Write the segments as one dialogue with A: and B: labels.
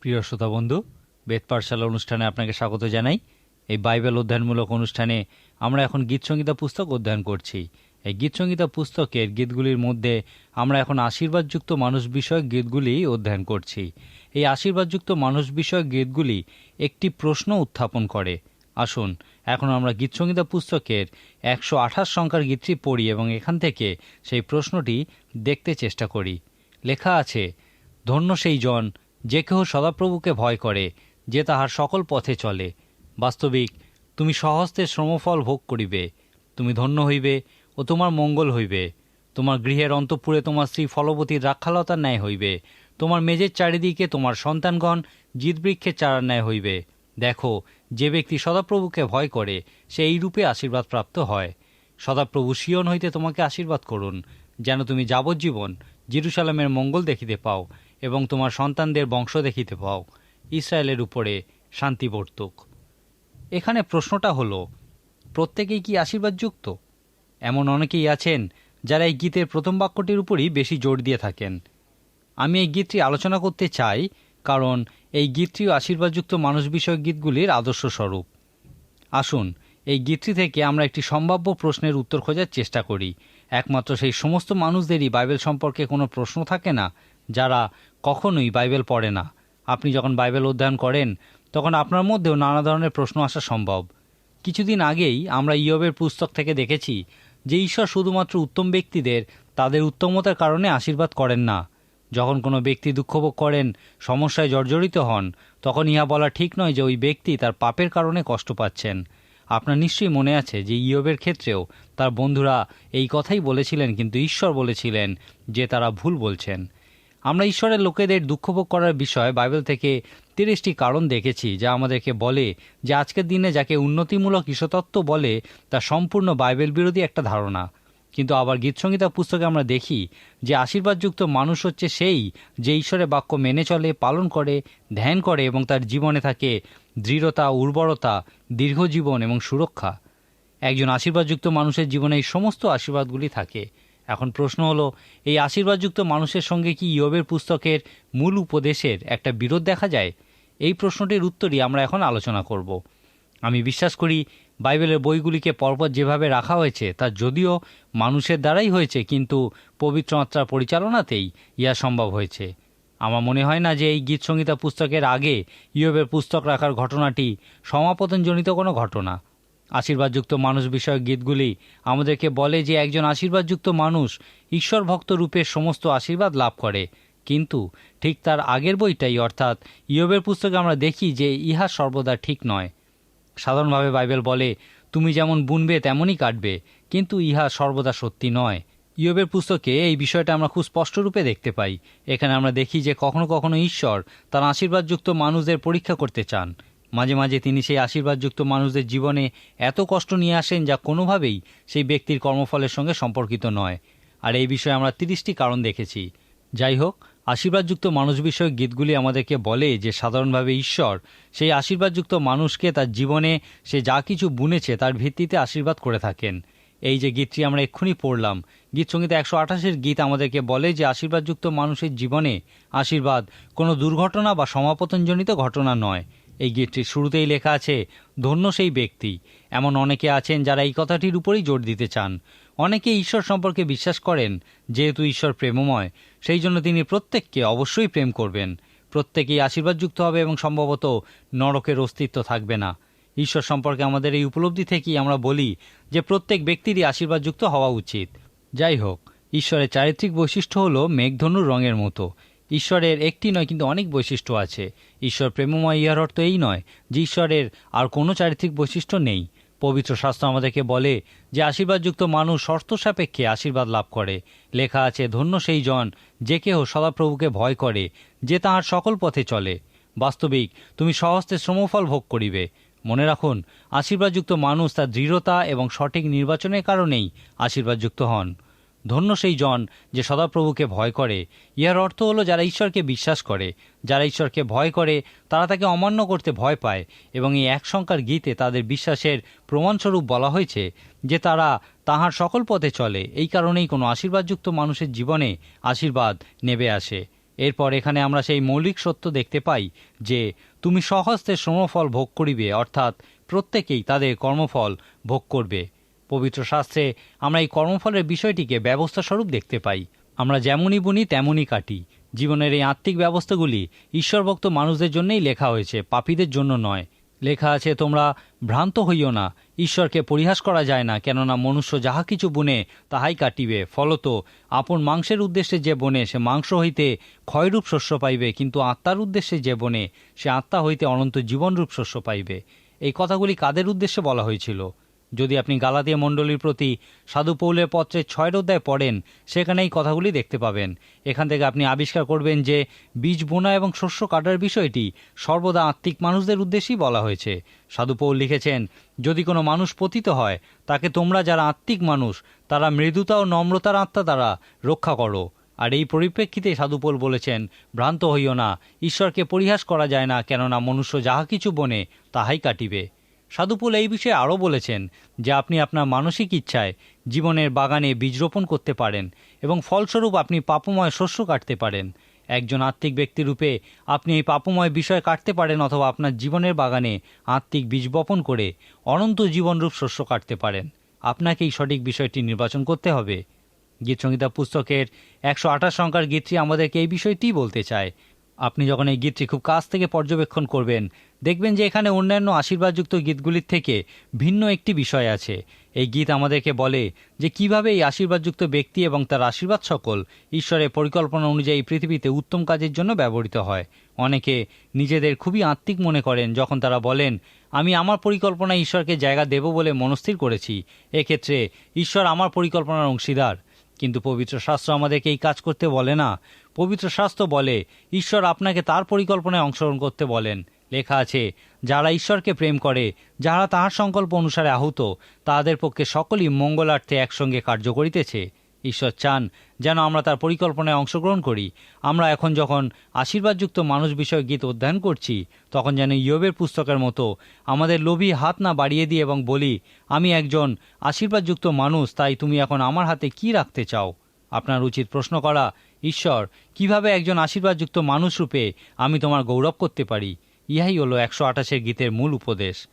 A: প্রিয় শ্রোতা বন্ধু, বেদ পাঠশালা অনুষ্ঠানে আপনাকে স্বাগত জানাই। এই বাইবেল অধ্যয়নমূলক অনুষ্ঠানে আমরা এখন গীতসংগীতা পুস্তক অধ্যয়ন করছি। এই গীতসংগীতা পুস্তকের গীতগুলির মধ্যে আমরা এখন আশীর্বাদযুক্ত মানুষ বিষয়ক গীতগুলি অধ্যয়ন করছি। এই আশীর্বাদযুক্ত মানুষ বিষয়ক গীতগুলি একটি প্রশ্ন উত্থাপন করে। আসুন, এখন আমরা গীতসংগীতা পুস্তকের একশো আঠাশ সংখ্যার গীতটি পড়ি এবং এখান থেকে সেই প্রশ্নটি দেখতে চেষ্টা করি। লেখা আছে, ধন্য সেই জন যে কেহ সদাপ্রভুকে ভয় করে, যে তাহার সকল পথে চলে। বাস্তবিক, তুমি সহস্তে শ্রমফল ভোগ করিবে, তুমি ধন্য হইবে ও তোমার মঙ্গল হইবে। তোমার গৃহের অন্তঃপুরে তোমার স্ত্রী ফলবতীর রাক্ষালতার ন্যায় হইবে। তোমার মেজের চারিদিকে তোমার সন্তানগণ জিতবৃক্ষের চারার ন্যায় হইবে। দেখো, যে ব্যক্তি সদাপ্রভুকে ভয় করে, সে এই রূপে আশীর্বাদ প্রাপ্ত হয়। সদাপ্রভু শিয়ন হইতে তোমাকে আশীর্বাদ করুন, যেন তুমি যাবজ্জীবন জিরুসালামের মঙ্গল দেখিতে পাও। এবং তোমার সন্তানদের বংশ দেখিতে পাও। ইসরায়েলের উপরে শান্তি বর্তুক। এখানে প্রশ্নটা হলো, প্রত্যেকেই কি আশীর্বাদযুক্ত? এমন অনেকেই আছেন যারা এই গীতের প্রথম বাক্যটির উপরই বেশি জোর দিয়ে থাকেন। আমি এই গীতটি আলোচনা করতে চাই কারণ এই গীতটিও আশীর্বাদযুক্ত মানুষ বিষয়ক গীতগুলির আদর্শ স্বরূপ। আসুন, এই গীতটি থেকে আমরা একটি সম্ভাব্য প্রশ্নের উত্তর খোঁজার চেষ্টা করি। একমাত্র সেই সমস্ত মানুষদেরই বাইবেল সম্পর্কে কোনো প্রশ্ন থাকে না যারা কখনোই বাইবেল পড়ে না। আপনি যখন বাইবেল অধ্যয়ন করেন, তখন আপনার মধ্যেও নানা ধরনের প্রশ্ন আসা সম্ভব। কিছুদিন আগেই আমরা ইয়বের পুস্তক থেকে দেখেছি যে ঈশ্বর শুধুমাত্র উত্তম ব্যক্তিদের তাদের উত্তমতার কারণে আশীর্বাদ করেন না। যখন কোনো ব্যক্তি দুঃখভোগ করেন, সমস্যায় জর্জরিত হন, তখন ইহা বলা ঠিক নয় যে ওই ব্যক্তি তার পাপের কারণে কষ্ট পাচ্ছেন। আপনার নিশ্চয়ই মনে আছে যে ইয়বের ক্ষেত্রেও তার বন্ধুরা এই কথাই বলেছিলেন, কিন্তু ঈশ্বর বলেছিলেন যে তারা ভুল বলছেন। আমরা ঈশ্বরের লোকেদের দুঃখভোগ করার বিষয় বাইবেল থেকে তিরিশটি কারণ দেখেছি, যা আমাদেরকে বলে যে আজকের দিনে যাকে উন্নতিমূলক ঈশ্বতত্ত্ব বলে, তা সম্পূর্ণ বাইবেল বিরোধী একটা ধারণা। কিন্তু আবার গীতসংগীতা পুস্তকে আমরা দেখি যে আশীর্বাদযুক্ত মানুষ হচ্ছে সেই যে ঈশ্বরের বাক্য মেনে চলে, পালন করে, ধ্যান করে এবং তার জীবনে থাকে দৃঢ়তা, উর্বরতা দীর্ঘজীবন এবং সুরক্ষা। একজন আশীর্বাদযুক্ত মানুষের জীবনে এই সমস্ত আশীর্বাদগুলি থাকে। এখন প্রশ্ন হলো, এই আশীর্বাদযুক্ত মানুষের সঙ্গে কি ইয়বের পুস্তকের মূল উপদেশের একটা বিরোধ দেখা যায়? এই প্রশ্নটির উত্তরই আমরা এখন আলোচনা করব। আমি বিশ্বাস করি, বাইবেলের বইগুলিকে পরপর যেভাবে রাখা হয়েছে, তা যদিও মানুষের দ্বারাই হয়েছে, কিন্তু পবিত্র আত্মার পরিচালনাতেই ইহা সম্ভব হয়েছে। আমার মনে হয় না যে এই গীত সংহিতা পুস্তকের আগে ইয়বের পুস্তক রাখার ঘটনাটি সমাপতনজনিত কোনো ঘটনা। আশীর্বাদযুক্ত মানুষ বিষয়ক গীতগুলি আমাদেরকে বলে যে একজন আশীর্বাদযুক্ত মানুষ ঈশ্বর ভক্ত রূপে সমস্ত আশীর্বাদ লাভ করে। কিন্তু ঠিক তার আগের বইটাই, অর্থাৎ ইয়বের পুস্তকে আমরা দেখি যে ইহা সর্বদা ঠিক নয়। সাধারণভাবে বাইবেল বলে, তুমি যেমন বুনবে, তেমনই কাটবে। কিন্তু ইহা সর্বদা সত্যি নয়। ইয়বের পুস্তকে এই বিষয়টা আমরা খুব স্পষ্টরূপে দেখতে পাই। এখানে আমরা দেখি যে কখনো কখনো ঈশ্বর তার আশীর্বাদযুক্ত মানুষদের পরীক্ষা করতে চান। মাঝে মাঝে তিনি সেই আশীর্বাদযুক্ত মানুষদের জীবনে এত কষ্ট নিয়ে আসেন যা কোনোভাবেই সেই ব্যক্তির কর্মফলের সঙ্গে সম্পর্কিত নয়। আর এই বিষয়ে আমরা তিরিশটি কারণ দেখেছি। যাই হোক, আশীর্বাদযুক্ত মানুষ বিষয়ক গীতগুলি আমাদেরকে বলে যে সাধারণভাবে ঈশ্বর সেই আশীর্বাদযুক্ত মানুষকে তার জীবনে সে যা কিছু বুনেছে তার ভিত্তিতে আশীর্বাদ করে থাকেন। এই যে গীতটি আমরা এক্ষুনি পড়লাম, গীত সংগীত একশো আঠাশের গীত আমাদেরকে বলে যে আশীর্বাদযুক্ত মানুষের জীবনে আশীর্বাদ কোনো দুর্ঘটনা বা সমাপতনজনিত ঘটনা নয়। এই গীতটির শুরুতেই লেখা আছে, ধন্য সেই ব্যক্তি। এমন অনেকে আছেন যারা এই কথাটির উপরেই জোর দিতে চান। অনেকে ঈশ্বর সম্পর্কে বিশ্বাস করেন, যেহেতু ঈশ্বর প্রেমময়, সেই জন্য তিনি প্রত্যেককে অবশ্যই প্রেম করবেন। প্রত্যেকেই আশীর্বাদযুক্ত হবে এবং সম্ভবত নরকের অস্তিত্ব থাকবে না। ঈশ্বর সম্পর্কে আমাদের এই উপলব্ধি থেকেই আমরা বলি যে প্রত্যেক ব্যক্তিরই আশীর্বাদযুক্ত হওয়া উচিত। যাই হোক, ঈশ্বরের চারিত্রিক বৈশিষ্ট্য হল মেঘধনুর রঙের মতো। ঈশ্বরের একটি নয়, কিন্তু অনেক বৈশিষ্ট্য আছে। ঈশ্বর প্রেমময়, ইহার অর্থ এই নয় যে ঈশ্বরের আর কোনো চারিত্রিক বৈশিষ্ট্য নেই। পবিত্র শাস্ত্র আমাদেরকে বলে যে আশীর্বাদযুক্ত মানুষ শর্ত সাপেক্ষে আশীর্বাদ লাভ করে। লেখা আছে, ধন্য সেই জন যে কেহ সদাপ্রভুকে ভয় করে, যে তাহার সকল পথে চলে। বাস্তবিক, তুমি সহস্তে শ্রমফল ভোগ করিবে। মনে রাখুন, আশীর্বাদযুক্ত মানুষ তার দৃঢ়তা এবং সঠিক নির্বাচনের কারণেই আশীর্বাদযুক্ত হন। ধন্য সেই জন যে সদাপ্রভুকে ভয় করে। ইহার অর্থ হলো যারা ঈশ্বরকে বিশ্বাস করে, যারা ঈশ্বরকে ভয় করে, তারা তাকে অমান্য করতে ভয় পায় এবং এই এক সংখ্যার গীতে তাদের বিশ্বাসের প্রমাণস্বরূপ বলা হয়েছে যে তারা তাহার সকল পথে চলে। এই কারণেই কোনো আশীর্বাদযুক্ত মানুষের জীবনে আশীর্বাদ নেবে আসে। এরপর এখানে আমরা সেই মৌলিক সত্য দেখতে পাই যে তুমি সহস্তে শ্রমফল ভোগ করিবে, অর্থাৎ প্রত্যেকেই তাদের কর্মফল ভোগ করবে। পবিত্র শাস্ত্রে আমরা এই কর্মফলের বিষয়টিকে ব্যবস্থা স্বরূপ দেখতে পাই। আমরা যেমনই বুনি, তেমনই কাটি। জীবনের এই আত্মিক ব্যবস্থাগুলি ঈশ্বরভক্ত মানুষদের জন্যই লেখা হয়েছে, পাপীদের জন্য নয়। লেখা আছে, তোমরা ভ্রান্ত হইও না, ঈশ্বরকে পরিহাস করা যায় না, কেননা মনুষ্য যাহা কিছু বুনে, তাহাই কাটিবে। ফলত আপন মাংসের উদ্দেশ্যে যে বনে, সে মাংস হইতে ক্ষয়রূপ শস্য পাইবে, কিন্তু আত্মার উদ্দেশ্যে যে বনে, সে আত্মা হইতে অনন্ত জীবনরূপ শস্য পাইবে। এই কথাগুলি কাদের উদ্দেশ্যে বলা হয়েছিল? যদি আপনি গালাতিয়া মণ্ডলীর প্রতি সাধু পৌলের পত্রের ছয় অধ্যায় পড়েন সেখানে এই কথাগুলি দেখতে পাবেন। এখান থেকে আপনি আবিষ্কার করবেন যে বীজ, বোনা এবং শস্য কাটার বিষয়টি সর্বদা আত্মিক মানুষদের উদ্দেশ্যেই বলা হয়েছে। সাধু পৌল লিখেছেন, যদি কোনো মানুষ পতিত হয়, তাকে তোমরা যারা আত্মিক মানুষ, তারা মৃদুতা ও নম্রতার আত্মা দ্বারা রক্ষা করো। আর এই পরিপ্রেক্ষিতে সাধুপোল বলেছেন, ভ্রান্ত হইও না, ঈশ্বরকে পরিহাস করা যায় না, কেননা মনুষ্য যাহা কিছু বনে, তাহাই কাটিবে। সাধুপুল এই বিষয়ে আরও বলেছেন যে আপনি আপনার মানসিক ইচ্ছায় জীবনের বাগানে বীজ রোপণ করতে পারেন এবং ফলস্বরূপ আপনি পাপময় শস্য কাটতে পারেন। একজন আত্মিক ব্যক্তিরূপে আপনি এই পাপময় বিষয় কাটতে পারেন অথবা আপনার জীবনের বাগানে আত্মিক বীজ বপন করে অনন্ত জীবনরূপ শস্য কাটতে পারেন। আপনাকে এই সঠিক বিষয়টি নির্বাচন করতে হবে। গীতসংহিতা পুস্তকের একশো আঠাশ সংখ্যার গীতটি আমাদেরকে এই বিষয়টিই বলতে চায়। আপনি যখন এই গীতটি খুব কাছ থেকে পর্যবেক্ষণ করবেন, দেখবেন যে এখানে অন্যান্য আশীর্বাদযুক্ত গীতগুলির থেকে ভিন্ন একটি বিষয় আছে। এই গীত আমাদেরকে বলে যে কীভাবে এই আশীর্বাদযুক্ত ব্যক্তি এবং তার আশীর্বাদ সকল ঈশ্বরের পরিকল্পনা অনুযায়ী পৃথিবীতে উত্তম কাজের জন্য ব্যবহৃত হয়। অনেকে নিজেদের খুবই আত্মিক মনে করেন যখন তারা বলেন, আমি আমার পরিকল্পনায় ঈশ্বরকে জায়গা দেব বলে মনস্থির করেছি। এক্ষেত্রে ঈশ্বর আমার পরিকল্পনার অংশীদার। কিন্তু পবিত্র শাস্ত্র আমাদেরকে এই কাজ করতে বলে না। পবিত্র শাস্ত্র বলে, ঈশ্বর আপনাকে তার পরিকল্পনায় অংশগ্রহণ করতে বলেন। লেখা আছে, যারা ঈশ্বরকে প্রেম করে, যারা তাহার সংকল্প অনুসারে আহত, তাদের পক্ষে সকলই মঙ্গলার্থে একসঙ্গে কার্য করিতেছে। ঈশ্বর চান, যেন আমরা তার পরিকল্পনায় অংশগ্রহণ করি। আমরা এখন যখন আশীর্বাদযুক্ত মানুষ বিষয়ক গীত অধ্যয়ন করছি, তখন যেন ইয়বের পুস্তকের মতো আমাদের লোভী হাত না বাড়িয়ে দিই এবং বলি, আমি একজন আশীর্বাদযুক্ত মানুষ, তাই তুমি এখন আমার হাতে কি রাখতে চাও? আপনার উচিত প্রশ্ন করা ঈশ্বর, কীভাবে একজন আশীর্বাদযুক্ত মানুষ রূপে আমি তোমার গৌরব করতে পারি? ইহাই হলো একশো আঠাশের গীতের মূল উপদেশ।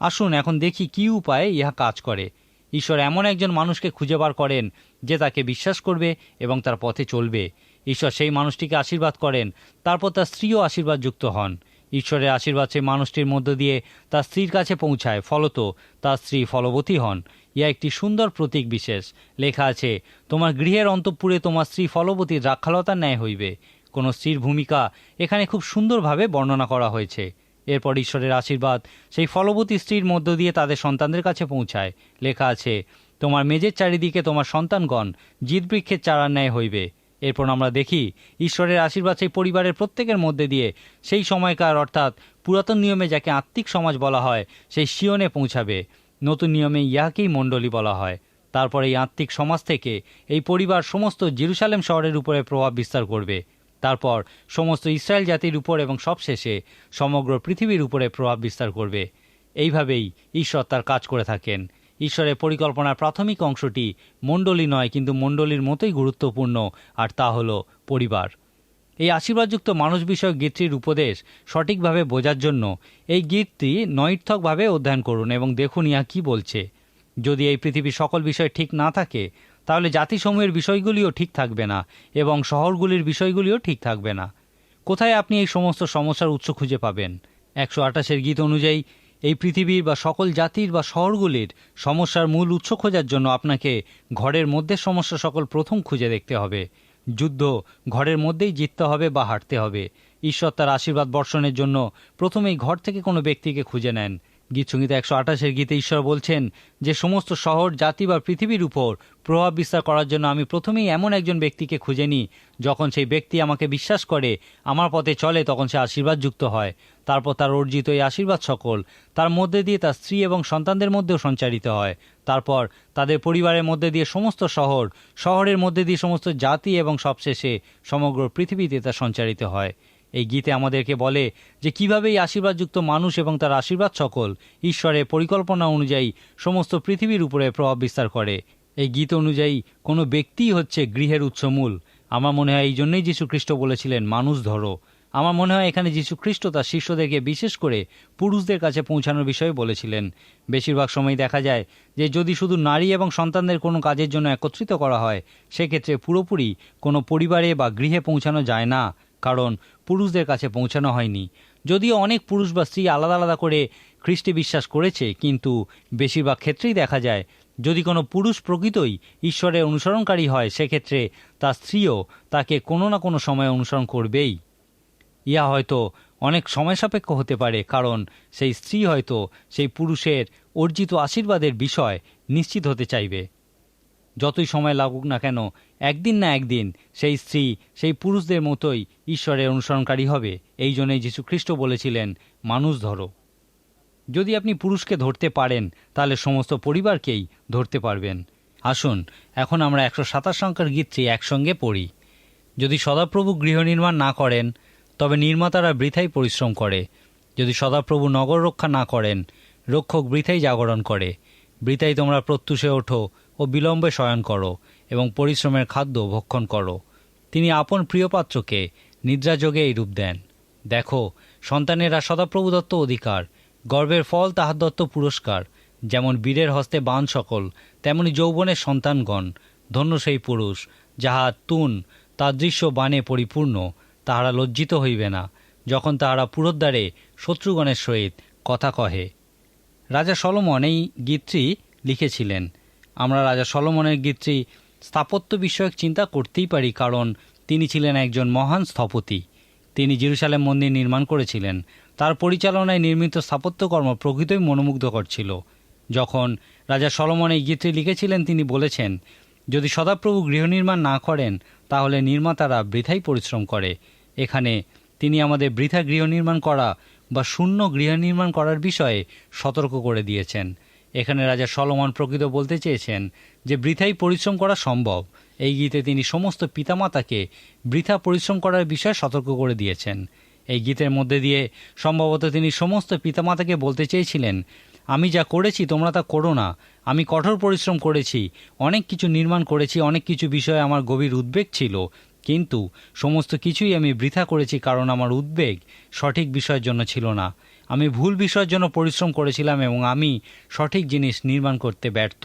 A: আসুন এখন দেখি কি উপায়ে ইহা কাজ করে। ঈশ্বর এমন একজন মানুষকে খুঁজে বার করেন যে তাকে বিশ্বাস করবে এবং তার পথে চলবে। ঈশ্বর সেই মানুষটিকে আশীর্বাদ করেন, তারপর তার স্ত্রীও আশীর্বাদযুক্ত হন। ঈশ্বরের আশীর্বাদ সেই মানুষটির মধ্য দিয়ে তার স্ত্রীর কাছে পৌঁছায়। ফলত তার স্ত্রী ফলবতী হন। ইয়া একটি সুন্দর প্রতীক বিশেষ। লেখা আছে, তোমার গৃহের অন্তঃপুরে তোমার স্ত্রী ফলবতী দ্রাক্ষালতার ন্যায় হইবে। কোনো স্ত্রীর ভূমিকা এখানে খুব সুন্দরভাবে বর্ণনা করা হয়েছে। এরপর ঈশ্বরের আশীর্বাদ সেই ফলবতী স্ত্রীর মধ্য দিয়ে তাদের সন্তানদের কাছে পৌঁছায়। লেখা আছে, তোমার মেজের চারিদিকে তোমার সন্তানগণ জিতবৃক্ষের চারার ন্যায় হইবে। এরপর আমরা দেখি, ঈশ্বরের আশীর্বাদ সেই পরিবারের প্রত্যেকের মধ্যে দিয়ে সেই সময়কার অর্থাৎ পুরাতন নিয়মে যাকে আত্মিক সমাজ বলা হয়, সেই শিয়নে পৌঁছাবে। নতুন নিয়মে ইহাকেই মণ্ডলী বলা হয়। তারপর এই আত্মিক সমাজ থেকে এই পরিবার সমস্ত জেরুসালেম শহরের উপরে প্রভাব বিস্তার করবে। তারপর সমস্ত ইসরায়েল জাতির উপর এবং সবশেষে সমগ্র পৃথিবীর উপরে প্রভাব বিস্তার করবে। এইভাবেই ঈশ্বর তার কাজ করে থাকেন। ঈশ্বরের পরিকল্পনার প্রাথমিক অংশটি মণ্ডলী নয়, কিন্তু মণ্ডলীর মতোই গুরুত্বপূর্ণ, আর তা হলো পরিবার। এই আশীর্বাদযুক্ত মানুষ বিষয়ক গীতটির উপদেশ সঠিকভাবে বোঝার জন্য এই গীতটি নৈর্থকভাবে অধ্যয়ন করুন এবং দেখুন ইহা কী বলছে। যদি এই পৃথিবীর সকল বিষয় ঠিক না থাকে, তাহলে জাতিসমূহের বিষয়গুলিও ঠিক থাকবে না এবং শহরগুলির বিষয়গুলিও ঠিক থাকবে না। কোথায় আপনি এই সমস্ত সমস্যার উৎস খুঁজে পাবেন? একশো আঠাশের গীত অনুযায়ী এই পৃথিবীর বা সকল জাতির বা শহরগুলির সমস্যার মূল উৎস খোঁজার জন্য আপনাকে ঘরের মধ্যে সমস্যা সকল প্রথম খুঁজে দেখতে হবে। যুদ্ধ ঘরের মধ্যেই জিততে হবে বা হারতে হবে। ঈশ্বর তার আশীর্বাদ বর্ষণের জন্য প্রথমেই ঘর থেকে কোনো ব্যক্তিকে খুঁজে নেন। গীতসংগীতা একশো আঠাশের গীতে ঈশ্বর বলছেন যে সমস্ত শহর, জাতি বা পৃথিবীর উপর প্রভাব বিস্তার করার জন্য আমি প্রথমেই এমন একজন ব্যক্তিকে খুঁজে নিই। যখন সেই ব্যক্তি আমাকে বিশ্বাস করে, আমার পথে চলে, তখন সে আশীর্বাদযুক্ত হয়। তারপর তার অর্জিত এই আশীর্বাদ সকল তার মধ্যে দিয়ে তার স্ত্রী এবং সন্তানদের মধ্যেও সঞ্চারিত হয়। তারপর তাদের পরিবারের মধ্যে দিয়ে সমস্ত শহর, শহরের মধ্যে দিয়ে সমস্ত জাতি এবং সবশেষে সমগ্র পৃথিবীতে তা সঞ্চারিত হয়। এই গীতে আমাদেরকে বলে যে কীভাবে এই আশীর্বাদযুক্ত মানুষ এবং তার আশীর্বাদ সকল ঈশ্বরের পরিকল্পনা অনুযায়ী সমস্ত পৃথিবীর উপরে প্রভাব বিস্তার করে। এই গীত অনুযায়ী কোনো ব্যক্তিই হচ্ছে গৃহের উৎসমূল। আমার মনে হয় এই জন্যই যীশু খ্রিস্ট বলেছিলেন, মানুষ ধরো। আমার মনে হয় এখানে যীশু খ্রিস্ট তার শিষ্যদেরকে বিশেষ করে পুরুষদের কাছে পৌঁছানোর বিষয়ে বলেছিলেন। বেশিরভাগ সময় দেখা যায় যে যদি শুধু নারী এবং সন্তানদের কোনো কাজের জন্য একত্রিত করা হয়, সেক্ষেত্রে পুরোপুরি কোনো পরিবারে বা গৃহে পৌঁছানো যায় না। কারণ পুরুষদের কাছে পৌঁছানো হয়নি। যদিও অনেক পুরুষ বা স্ত্রী আলাদা আলাদা করে খ্রিস্টে বিশ্বাস করেছে, কিন্তু বেশিরভাগ ক্ষেত্রেই দেখা যায়, যদি কোনো পুরুষ প্রকৃতই ঈশ্বরের অনুসরণকারী হয়, সেক্ষেত্রে তার স্ত্রীও তাকে কোনো না কোনো সময় অনুসরণ করবেই। ইহা হয়তো অনেক সময় সাপেক্ষ হতে পারে, কারণ সেই স্ত্রী হয়তো সেই পুরুষের অর্জিত আশীর্বাদের বিষয় নিশ্চিত হতে চাইবে। যতই সময় লাগুক না কেন, একদিন না একদিন সেই স্ত্রী সেই পুরুষদের মতোই ঈশ্বরের অনুসরণকারী হবে। এই জন্যই যীশু খ্রিস্ট বলেছিলেন, মানুষ ধরো। যদি আপনি পুরুষকে ধরতে পারেন, তাহলে সমস্ত পরিবারকেই ধরতে পারবেন। আসুন, এখন আমরা একশো সাতাশ সংখ্যার গীতটি একসঙ্গে পড়ি। যদি সদাপ্রভু গৃহ নির্মাণ না করেন, তবে নির্মাতারা বৃথাই পরিশ্রম করে। যদি সদাপ্রভু নগর রক্ষা না করেন, রক্ষক বৃথাই জাগরণ করে। বৃথাই তোমরা প্রত্যুষে ওঠো ও বিলম্বে শয়ন করো এবং পরিশ্রমের খাদ্য ভক্ষণ করো। তিনি আপন প্রিয়পাত্রকে নিদ্রাযোগে এই রূপ দেন। দেখো, সন্তানেরা সদাপ্রভু দত্ত অধিকার, গর্বের ফল তাহার দত্ত পুরস্কার, যেমন বীরের হস্তে বান সকল, তেমনি যৌবনের সন্তানগণ, ধন্য সেই পুরুষ, যাহা তুন তাদৃশ্য বানে পরিপূর্ণ, তাহারা লজ্জিত হইবে না, যখন তাহারা পুরোদ্বারে শত্রুগণের সহিত কথা কহে। রাজা সলমন এই গীতটি লিখেছিলেন। আমরা রাজা সলমনের গীতটি স্থাপত্য বিষয়ক চিন্তা করতেই পারি, কারণ তিনি ছিলেন একজন মহান স্থপতি। তিনি জিরুসালেম মন্দির নির্মাণ করেছিলেন। তার পরিচালনায় নির্মিত স্থাপত্যকর্ম প্রকৃতই মনোমুগ্ধকর ছিল। যখন রাজা সলমন এই গীতটি লিখেছিলেন, তিনি বলেছেন, যদি সদাপ্রভু গৃহ নির্মাণ না করেন, তাহলে নির্মাতারা বৃথাই পরিশ্রম করে। এখানে তিনি আমাদের বৃথা গৃহ নির্মাণ করা বা শূন্য গৃহ নির্মাণ করার বিষয়ে সতর্ক করে দিয়েছেন। এখানে রাজা সলমন প্রকৃত বলতে চেয়েছেন যে বৃথাই পরিশ্রম করা সম্ভব। এই গীতে তিনি সমস্ত পিতামাতাকে বৃথা পরিশ্রম করার বিষয়ে সতর্ক করে দিয়েছেন। এই গীতের মধ্যে দিয়ে সম্ভবত তিনি সমস্ত পিতামাতাকে বলতে চেয়েছিলেন, আমি যা করেছি তোমরা তা করো না। আমি কঠোর পরিশ্রম করেছি, অনেক কিছু নির্মাণ করেছি, অনেক কিছু বিষয়ে আমার গভীর উদ্বেগ ছিল। কিন্তু সমস্ত কিছুই আমি বৃথা করেছি কারণ আমার উদ্বেগ সঠিক বিষয়ের জন্য ছিল না। আমি ভুল বিষয়ের জন্য পরিশ্রম করেছিলাম এবং আমি সঠিক জিনিস নির্মাণ করতে ব্যর্থ।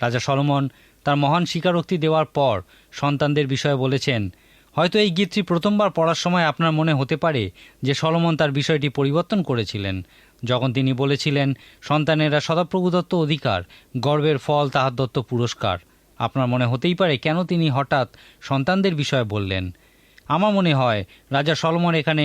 A: রাজা সলমন তার মহান স্বীকারোক্তি দেওয়ার পর সন্তানদের বিষয়ে বলেছেন, হয়তো এই গীতটি প্রথমবার পড়ার সময় আপনার মনে হতে পারে যে সলমন তার বিষয়টি পরিবর্তন করেছিলেন। যখন তিনি বলেছিলেন, সন্তানেরা সদাপ্রভু দত্ত অধিকার, গর্বের ফল তাহার দত্ত পুরস্কার। আপনার মনে হতেই পারে কেন তিনি হঠাৎ সন্তানদের বিষয়ে বললেন। আমার মনে হয় রাজা সলমন এখানে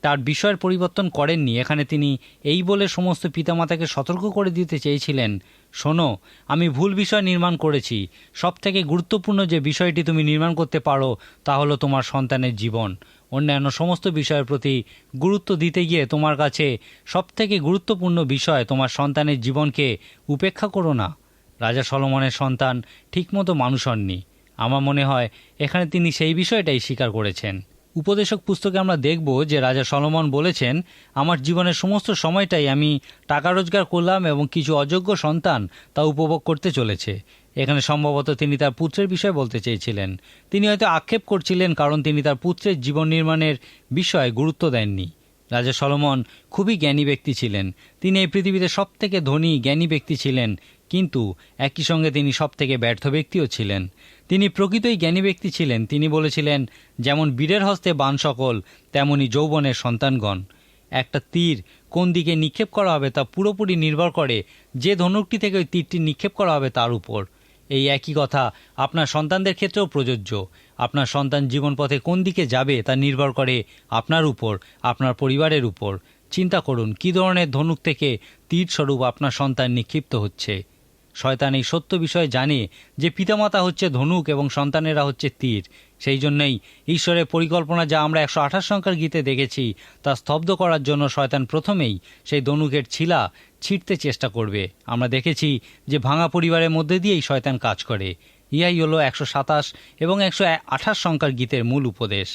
A: তার বিষয়ের পরিবর্তন করেননি। এখানে তিনি এই বলে সমস্ত পিতামাতাকে সতর্ক করে দিতে চেয়েছিলেন। শোনো, আমি ভুল বিষয় নির্মাণ করেছি। সব থেকে গুরুত্বপূর্ণ যে বিষয়টি তুমি নির্মাণ করতে পারো, তা হলো তোমার সন্তানের জীবন। অন্যান্য সমস্ত বিষয়ের প্রতি গুরুত্ব দিতে গিয়ে তোমার কাছে সবথেকে গুরুত্বপূর্ণ বিষয় তোমার সন্তানের জীবনকে উপেক্ষা করো না। রাজা সলমনের সন্তান ঠিকমতো মানুষ হননি। আমার মনে হয়, এখানে তিনি সেই বিষয়টাই স্বীকার করেছেন। উপদেশক পুস্তকে আমরা দেখব যে রাজা সলমন বলেছেন, আমার জীবনের সমস্ত সময়টাই আমি টাকা রোজগার করলাম এবং কিছু অযোগ্য সন্তান তা উপভোগ করতে চলেছে। এখানে সম্ভবত তিনি তার পুত্রের বিষয়ে বলতে চেয়েছিলেন। তিনি হয়তো আক্ষেপ করছিলেন কারণ তিনি তার পুত্রের জীবন নির্মাণের বিষয়ে গুরুত্ব দেননি। রাজা সলমন খুবই জ্ঞানী ব্যক্তি ছিলেন। তিনি এই পৃথিবীতে সবথেকে ধনী, জ্ঞানী ব্যক্তি ছিলেন, কিন্তু একই সঙ্গে তিনি সবথেকে ব্যর্থ ব্যক্তিও ছিলেন। তিনি প্রকৃতই জ্ঞানী ব্যক্তি ছিলেন। তিনি বলেছিলেন, যেমন বীরের হস্তে বান সকল, তেমনি যৌবনের সন্তানগণ। একটা তীর কোন দিকে নিক্ষেপ করা হবে তা পুরোপুরি নির্ভর করে যে ধনুকটি থেকে ওই তীরটি নিক্ষেপ করা হবে তার উপর। এই একই কথা আপনার সন্তানদের ক্ষেত্রেও প্রযোজ্য। আপনার সন্তান জীবন পথে কোন দিকে যাবে তা নির্ভর করে আপনার উপর, আপনার পরিবারের উপর। চিন্তা করুন, কী ধরনের ধনুক থেকে তীর স্বরূপ আপনার সন্তান নিক্ষিপ্ত হচ্ছে? শয়তান এই সত্য বিষয়ে জানে যে পিতামাতা হচ্ছে ধনুক এবং সন্তানেরা হচ্ছে তীর। সেই জন্যই ঈশ্বরের পরিকল্পনা যা আমরা একশো আঠাশ সংখ্যার গীতে দেখেছি, তা স্তব্ধ করার জন্য শয়তান প্রথমেই সেই ধনুকের ছিলা ছিঁড়তে চেষ্টা করবে। আমরা দেখেছি যে ভাঙা পরিবারের মধ্যে দিয়েই শয়তান কাজ করে। ইহাই হলো একশো সাতাশ এবং একশো আঠাশ সংখ্যার গীতের মূল উপদেশ।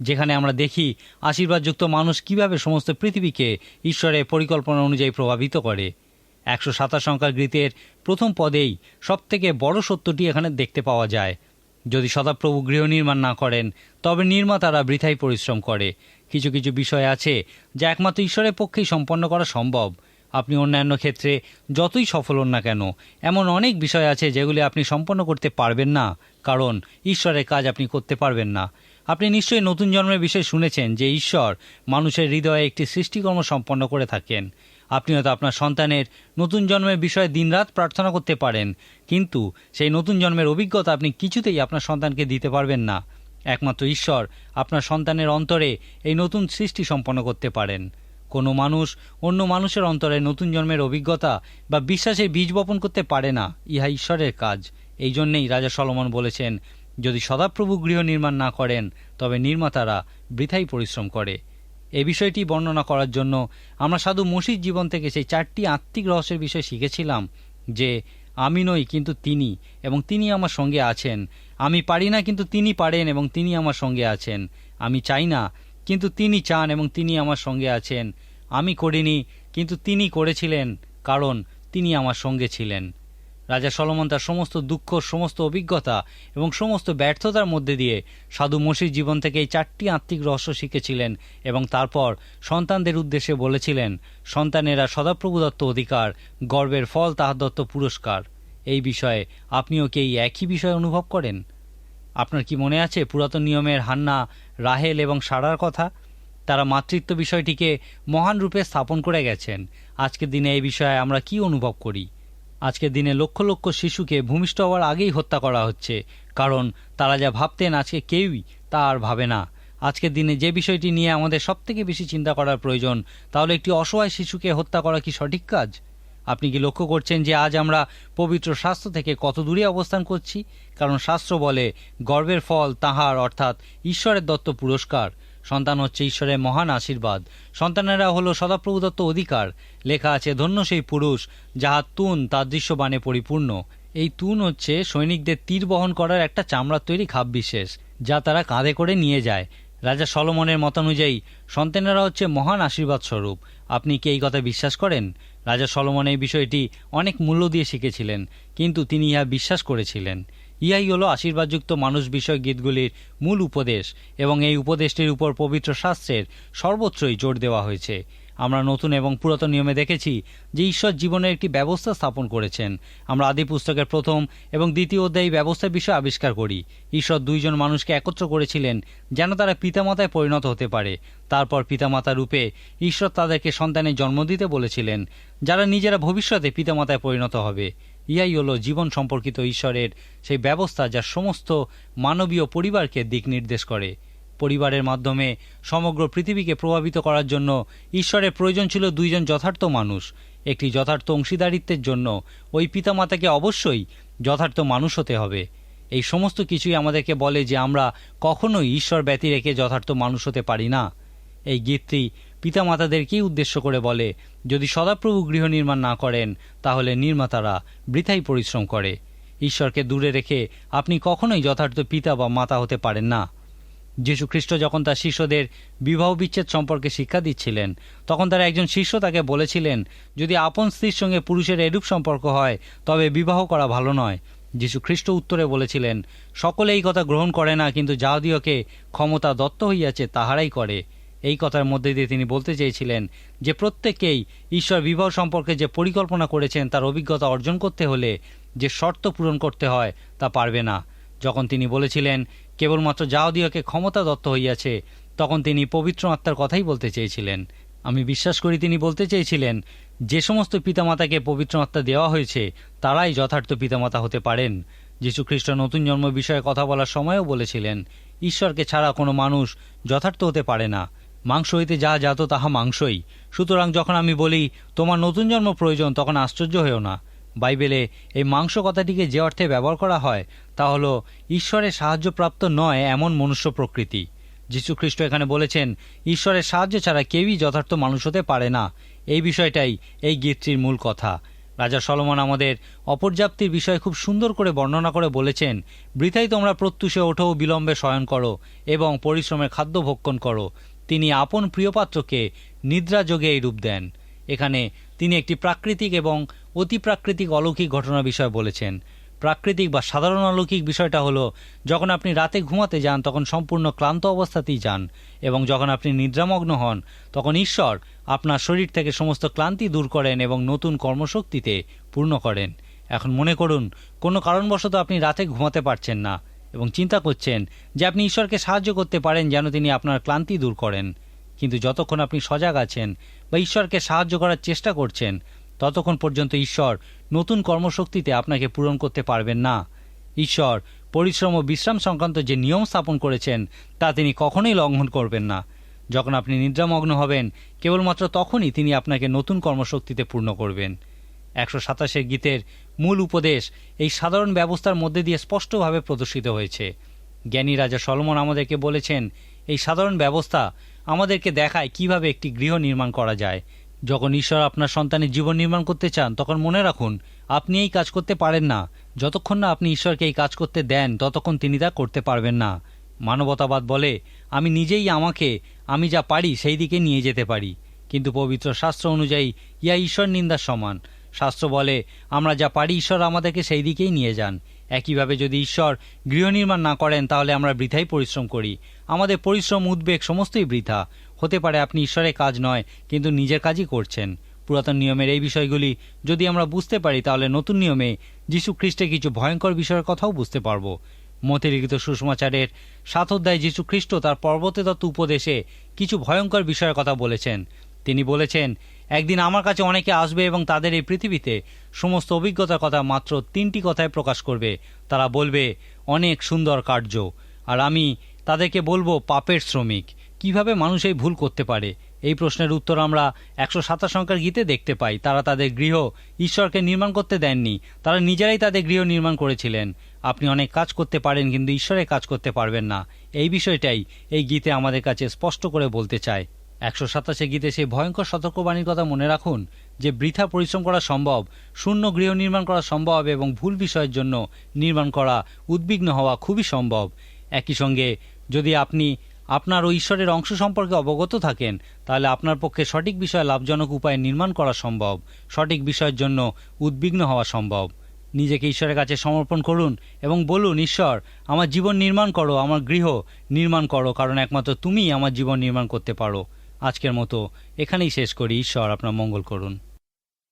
A: যেখানে আমরা দেখি আশীর্বাদযুক্ত মানুষ কীভাবে সমস্ত পৃথিবীকে ঈশ্বরের পরিকল্পনা অনুযায়ী প্রভাবিত করে। একশো সাতাশ সংখ্যার গীতের প্রথম পদেই সবথেকে বড় সত্যটি এখানে দেখতে পাওয়া যায়। যদি সদাপ্রভু গৃহ নির্মাণ না করেন, তবে নির্মাতারা বৃথাই পরিশ্রম করে। কিছু কিছু বিষয় আছে যা একমাত্র ঈশ্বরের পক্ষেই সম্পন্ন করা সম্ভব। আপনি অন্যান্য ক্ষেত্রে যতই সফল হন না কেন, এমন অনেক বিষয় আছে যেগুলি আপনি সম্পন্ন করতে পারবেন না, কারণ ঈশ্বরের কাজ আপনি করতে পারবেন না। আপনি নিশ্চয়ই নতুন জন্মের বিষয়ে শুনেছেন যে ঈশ্বর মানুষের হৃদয়ে একটি সৃষ্টিকর্ম সম্পন্ন করে থাকেন। আপনি হয়তো আপনার সন্তানের নতুন জন্মের বিষয়ে দিনরাত প্রার্থনা করতে পারেন, কিন্তু সেই নতুন জন্মের অভিজ্ঞতা আপনি কিছুতেই আপনার সন্তানকে দিতে পারবেন না। একমাত্র ঈশ্বর আপনার সন্তানের অন্তরে এই নতুন সৃষ্টি সম্পন্ন করতে পারেন। কোনো মানুষ অন্য মানুষের অন্তরে নতুন জন্মের অভিজ্ঞতা বা বিশ্বাসের বীজ বপন করতে পারে না, ইহা ঈশ্বরের কাজ। এই জন্যেই রাজা সলমন বলেছেন, যদি সদাপ্রভু গৃহ নির্মাণ না করেন, তবে নির্মাতারা বৃথাই পরিশ্রম করে। এ বিষয়টি বর্ণনা করার জন্য আমরা সাধু মসির জীবন থেকে সেই চারটি আত্মিক রহস্যের বিষয়ে শিখেছিলাম যে, আমি নই, কিন্তু তিনি, এবং তিনি আমার সঙ্গে আছেন। আমি পারি না, কিন্তু তিনি পারেন, এবং তিনি আমার সঙ্গে আছেন। আমি চাই না, কিন্তু তিনি চান, এবং তিনি আমার সঙ্গে আছেন। আমি করিনি, কিন্তু তিনি করেছিলেন, কারণ তিনি আমার সঙ্গে ছিলেন। রাজা সলমন তার সমস্ত দুঃখ, সমস্ত অভিজ্ঞতা এবং সমস্ত ব্যর্থতার মধ্যে দিয়ে সাধু মসির জীবন থেকে এই চারটি আত্মিক রহস্য শিখেছিলেন এবং তারপর সন্তানদের উদ্দেশ্যে বলেছিলেন, সন্তানেরা সদাপ্রভু দত্ত অধিকার, গর্বের ফল তাহার দত্ত পুরস্কার। এই বিষয়ে আপনিও কি এই একই বিষয় অনুভব করেন? আপনার কি মনে আছে পুরাতন নিয়মের হান্না, রাহেল এবং সারার কথা? তারা মাতৃত্ব বিষয়টিকে মহান রূপে স্থাপন করে গেছেন। আজকের দিনে এই বিষয়ে আমরা কি অনুভব করি? আজকের দিনে লক্ষ লক্ষ শিশুকে ভূমিষ্ঠ হওয়ার আগেই হত্যা করা হচ্ছে। কারণ তারা যা ভাবতেন আজকে কেউই তা আর ভাবে না। আজকের দিনে যে বিষয়টি নিয়ে আমাদের সবথেকে বেশি চিন্তা করার প্রয়োজন, তাহলে একটি অসহায় শিশুকে হত্যা করা কি সঠিক কাজ? আপনি কি লক্ষ্য করছেন যে আজ আমরা পবিত্র শাস্ত্র থেকে কত দূরে অবস্থান করছি? কারণ শাস্ত্র বলে, গর্বের ফল তাহার অর্থাৎ ঈশ্বরের দত্ত পুরস্কার। সন্তান হচ্ছে ঈশ্বরের মহান আশীর্বাদ। সন্তানেরা হলো সদাপ্রভু দত্ত অধিকার। লেখা আছে, ধন্য সেই পুরুষ, যাহা তুন তার দৃশ্যবানে পরিপূর্ণ। এই তুন হচ্ছে সৈনিকদের তীর বহন করার একটা চামড়ার তৈরি খাপ বিশেষ যা তারা কাঁধে করে নিয়ে যায়। রাজা সলমনের মতানুযায়ী, সন্তানেরা হচ্ছে মহান আশীর্বাদ স্বরূপ। আপনি কি এই কথা বিশ্বাস করেন? রাজা সলমন এই বিষয়টি অনেক মূল্য দিয়ে শিখেছিলেন, কিন্তু তিনি ইহা বিশ্বাস করেছিলেন। ইহাই হল আশীর্বাদযুক্ত মানুষ বিষয় গীতগুলির মূল উপদেশ এবং এই উপদেশটির উপর পবিত্র শাস্ত্রের সর্বত্রই জোর দেওয়া হয়েছে। আমরা নতুন এবং পুরাতন নিয়মে দেখেছি যে ঈশ্বর জীবনের একটি ব্যবস্থা স্থাপন করেছেন। আমরা আদি পুস্তকের প্রথম এবং দ্বিতীয় অধ্যায় ব্যবস্থার বিষয় আবিষ্কার করি। ঈশ্বর দুইজন মানুষকে একত্র করেছিলেন যেন তারা পিতামাতায় পরিণত হতে পারে। তারপর পিতামাতা রূপে ঈশ্বর তাদেরকে সন্তানের জন্ম দিতে বলেছিলেন, যারা নিজেরা ভবিষ্যতে পিতামাতায় পরিণত হবে। ইহাই হল জীবন সম্পর্কিত ঈশ্বরের সেই ব্যবস্থা যা সমস্ত মানবীয় পরিবারকে দিক নির্দেশ করে। পরিবারের মাধ্যমে সমগ্র পৃথিবীকে প্রভাবিত করার জন্য ঈশ্বরের প্রয়োজন ছিল দুইজন যথার্থ মানুষ। একটি যথার্থ অংশীদারিত্বের জন্য ওই পিতামাতাকে অবশ্যই যথার্থ মানুষ হতে হবে। এই সমস্ত কিছুই আমাদেরকে বলে যে আমরা কখনোই ঈশ্বর ব্যতী রেখে যথার্থ মানুষ হতে পারি না। এই গীতটি পিতামাতাদেরকেই উদ্দেশ্য করে বলে, যদি সদাপ্রভু গৃহ নির্মাণ না করেন, তাহলে নির্মাতারা বৃথাই পরিশ্রম করে। ঈশ্বরকে দূরে রেখে আপনি কখনোই যথার্থ পিতা বা মাতা হতে পারেন না। যীশু খ্রিস্ট যখন তার শিষ্যদের বিবাহ বিচ্ছেদ সম্পর্কে শিক্ষা দিচ্ছিলেন, তখন তার একজন শিষ্য তাকে বলেছিলেন, যদি আপন স্ত্রীর সঙ্গে পুরুষের এরূপ সম্পর্ক হয়, তবে বিবাহ করা ভালো নয়। যীশু খ্রিস্ট উত্তরে বলেছিলেন, সকলে এই কথা গ্রহণ করে না, কিন্তু যাহাদিওকে ক্ষমতা দত্ত হইয়াছে, তাহারাই করে। এই কথার মধ্যে দিয়ে তিনি বলতে চেয়েছিলেন যে প্রত্যেকেই ঈশ্বর বিবাহ সম্পর্কে যে পরিকল্পনা করেছেন, তার অভিজ্ঞতা অর্জন করতে হলে যে শর্ত পূরণ করতে হয়, তা পারবে না। যখন তিনি বলেছিলেন, কেবলমাত্র যাওদিওকে ক্ষমতা দত্ত হইয়াছে, তখন তিনি পবিত্র আত্মার কথাই বলতে চেয়েছিলেন। আমি বিশ্বাস করি তিনি বলতে চেয়েছিলেন, যে সমস্ত পিতামাতাকে পবিত্র আত্মা দেওয়া হয়েছে, তারাই যথার্থ পিতামাতা হতে পারেন। যীশুখ্রিস্ট নতুন জন্ম বিষয়ে কথা বলার সময়ও বলেছিলেন, ঈশ্বরকে ছাড়া কোনো মানুষ যথার্থ হতে পারে না। মাংস হইতে যা জাত তাহা মাংসই। সুতরাং যখন আমি বলি, তোমার নতুন জন্ম প্রয়োজন, তখন আশ্চর্য হয়েও না। বাইবেলে এই মাংস কথাটিকে যে অর্থে ব্যবহার করা হয়, তা হল, ঈশ্বরের সাহায্যপ্রাপ্ত নয় এমন মনুষ্য প্রকৃতি। যীশুখ্রিস্ট এখানে বলেছেন, ঈশ্বরের সাহায্য ছাড়া কেউই যথার্থ মানুষ হতে পারে না। এই বিষয়টাই এই গীতটির মূল কথা। রাজা সলমন আমাদের অপর্যাপ্তির বিষয় খুব সুন্দর করে বর্ণনা করে বলেছেন, বৃথাই তোমরা প্রত্যুষে ওঠো, বিলম্বে শয়ন করো এবং পরিশ্রমের খাদ্য ভক্ষণ করো। তিনি আপন প্রিয়পাত্রকে নিদ্রা যোগে এই রূপ দেন। এখানে তিনি একটি প্রাকৃতিক এবং অতি প্রাকৃতিক অলৌকিক ঘটনা বিষয় বলেছেন। প্রাকৃতিক বা সাধারণ অলৌকিক বিষয়টা হলো, যখন আপনি রাতে ঘুমাতে যান, তখন সম্পূর্ণ ক্লান্ত অবস্থাতেই যান এবং যখন আপনি নিদ্রামগ্ন হন, তখন ঈশ্বর আপনার শরীর থেকে সমস্ত ক্লান্তি দূর করেন এবং নতুন কর্মশক্তিতে পূর্ণ করেন। এখন মনে করুন, কোনো কারণবশত আপনি রাতে ঘুমাতে পারছেন না। এবং চিন্তা করছেন যে আপনি ঈশ্বরকে সাহায্য করতে পারেন যেন তিনি আপনার ক্লান্তি দূর করেন। কিন্তু যতক্ষণ আপনি সজাগ আছেন বা ঈশ্বরকে সাহায্য করার চেষ্টা করছেন, ততক্ষণ পর্যন্ত ঈশ্বর নতুন কর্মশক্তিতে আপনাকে পূরণ করতে পারবেন না। ঈশ্বর পরিশ্রম ও বিশ্রাম সংক্রান্ত যে নিয়ম স্থাপন করেছেন, তা তিনি কখনোই লঙ্ঘন করবেন না। যখন আপনি নিদ্রামগ্ন হবেন, কেবলমাত্র তখনই তিনি আপনাকে নতুন কর্মশক্তিতে পূর্ণ করবেন। একশো সাতাশের গীতের মূল উপদেশ এই সাধারণ ব্যবস্থার মধ্যে দিয়ে স্পষ্টভাবে প্রদর্শিত হয়েছে। জ্ঞানী রাজা সলমন আমাদেরকে বলেছেন, এই সাধারণ ব্যবস্থা আমাদেরকে দেখায় কীভাবে একটি গৃহ নির্মাণ করা যায়। যখন ঈশ্বর আপনার সন্তানের জীবন নির্মাণ করতে চান, তখন মনে রাখুন, আপনি এই কাজ করতে পারেন না। যতক্ষণ না আপনি ঈশ্বরকে এই কাজ করতে দেন, ততক্ষণ তিনি তা করতে পারবেন না। মানবতাবাদ বলে, আমি নিজেই আমাকে, আমি যা পারি, সেই দিকে নিয়ে যেতে পারি। কিন্তু পবিত্র শাস্ত্র অনুযায়ী ইয়া ঈশ্বর নিন্দার সমান। শাস্ত্র বলে, আমরা যা পারি ঈশ্বর আমাদেরকে সেই দিকেই নিয়ে যান। একইভাবে যদি ঈশ্বর গৃহ নির্মাণ না করেন, তাহলে আমরা বৃথাই পরিশ্রম করি। আমাদের পরিশ্রম, উদ্বেগ সমস্তই বৃথা। হতে পারে আপনি ঈশ্বরের কাজ নয়, কিন্তু নিজের কাজই করছেন। পুরাতন নিয়মের এই বিষয়গুলি যদি আমরা বুঝতে পারি, তাহলে নতুন নিয়মে যীশু খ্রিস্টের কিছু ভয়ঙ্কর বিষয়ের কথাও বুঝতে পারব। মতিলিখিত সুষমাচারের সাত অধ্যায় যীশু খ্রিস্ট তার পর্বতে তত্ত্ব উপদেশে কিছু ভয়ঙ্কর বিষয়ের কথা বলেছেন। তিনি বলেছেন একদিন আমার কাছে অনেকে আসবে এবং তাদের এই পৃথিবীতে সমস্ত অভিজ্ঞতার কথা মাত্র তিনটি কথায় প্রকাশ করবে। তারা বলবে, অনেক সুন্দর কার্য। আর আমি তাদেরকে বলব, পাপের শ্রমিক, কীভাবে মানুষ এই ভুল করতে পারে? এই প্রশ্নের উত্তর আমরা একশো সাতাশ সংখ্যার গীতে দেখতে পাই। তারা তাদের গৃহ ঈশ্বরকে নির্মাণ করতে দেননি। তারা নিজেরাই তাদের গৃহ নির্মাণ করেছিলেন। আপনি অনেক কাজ করতে পারেন, কিন্তু ঈশ্বরের কাজ করতে পারবেন না। এই বিষয়টাই এই গীতে আমাদের কাছে স্পষ্ট করে বলতে চায়। একশো সাতাশে গীতে সেই ভয়ঙ্কর সতর্কবাণীর কথা মনে রাখুন যে বৃথা পরিশ্রম করা সম্ভব, শূন্য গৃহ নির্মাণ করা সম্ভব এবং ভুল বিষয়ের জন্য নির্মাণ করা উদ্বিগ্ন হওয়া খুবই সম্ভব। একই সঙ্গে যদি আপনি আপনার ও ঈশ্বরের অংশ সম্পর্কে অবগত থাকেন, তাহলে আপনার পক্ষে সঠিক বিষয়ে লাভজনক উপায়ে নির্মাণ করা সম্ভব, সঠিক বিষয়ের জন্য উদ্বিগ্ন হওয়া সম্ভব। নিজেকে ঈশ্বরের কাছে সমর্পণ করুন এবং বলুন, ঈশ্বর, আমার জীবন নির্মাণ করো, আমার গৃহ নির্মাণ করো, কারণ একমাত্র তুমিই আমার জীবন নির্মাণ করতে পারো। আজকের মতো এখানেই শেষ করি। ঈশ্বর আপনার মঙ্গল করুন।